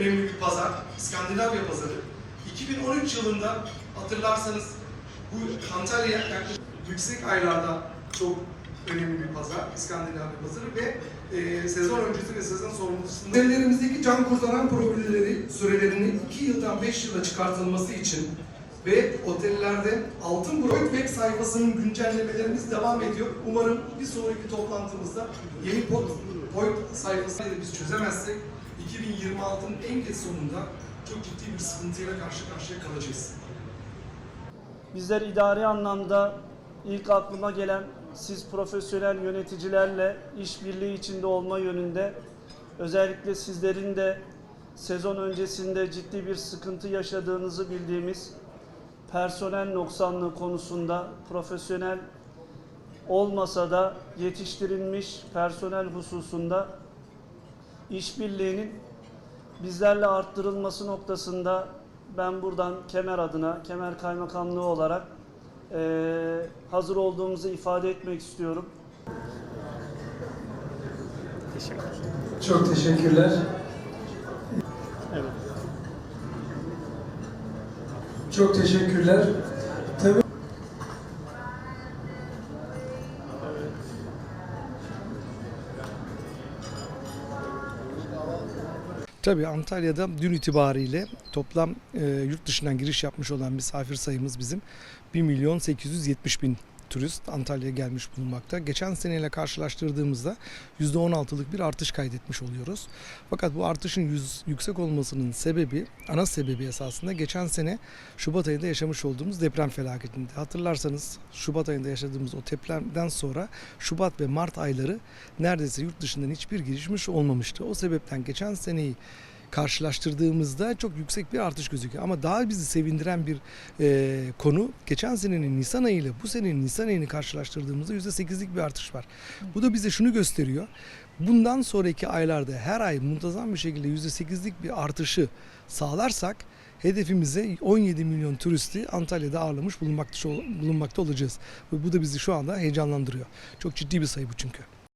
önemli bir pazar. İskandinavya pazarı. 2013 yılında hatırlarsanız bu Antalya yaklaşık yüksek aylarda çok önemli bir pazar. İskandinavya pazarı ve e, sezon öncesi ve sezon sonrasında Otellerimizdeki can kurtaran probileri sürelerinin 2 yıldan 5 yıla çıkartılması için ve otellerde altın Broid web sayfasının güncellemelerimiz devam ediyor. Umarım bir sonraki toplantımızda yeni pod, Point sayfasını biz çözemezsek 2026'nın en geç sonunda çok ciddi bir sıkıntıyla karşı karşıya kalacağız. Bizler idari anlamda ilk aklıma gelen siz profesyonel yöneticilerle işbirliği içinde olma yönünde özellikle sizlerin de sezon öncesinde ciddi bir sıkıntı yaşadığınızı bildiğimiz personel noksanlığı konusunda profesyonel olmasa da yetiştirilmiş personel hususunda işbirliğinin bizlerle arttırılması noktasında ben buradan Kemer adına, Kemer Kaymakamlığı olarak eee, hazır olduğumuzu ifade etmek istiyorum. Çok teşekkürler. Evet. Çok teşekkürler. Tabii Tabii Antalya'da dün itibariyle toplam e, yurt dışından giriş yapmış olan misafir sayımız bizim 1 milyon 870 bin turist Antalya'ya gelmiş bulunmakta. Geçen seneyle karşılaştırdığımızda %16'lık bir artış kaydetmiş oluyoruz. Fakat bu artışın yüz, yüksek olmasının sebebi, ana sebebi esasında geçen sene Şubat ayında yaşamış olduğumuz deprem felaketinde. Hatırlarsanız Şubat ayında yaşadığımız o depremden sonra Şubat ve Mart ayları neredeyse yurt dışından hiçbir girişmiş olmamıştı. O sebepten geçen seneyi karşılaştırdığımızda çok yüksek bir artış gözüküyor. Ama daha bizi sevindiren bir e, konu geçen senenin Nisan ayı ile bu senenin Nisan ayını karşılaştırdığımızda %8'lik bir artış var. Bu da bize şunu gösteriyor. Bundan sonraki aylarda her ay muntazam bir şekilde %8'lik bir artışı sağlarsak hedefimize 17 milyon turisti Antalya'da ağırlamış bulunmakta, bulunmakta olacağız. Ve bu da bizi şu anda heyecanlandırıyor. Çok ciddi bir sayı bu çünkü.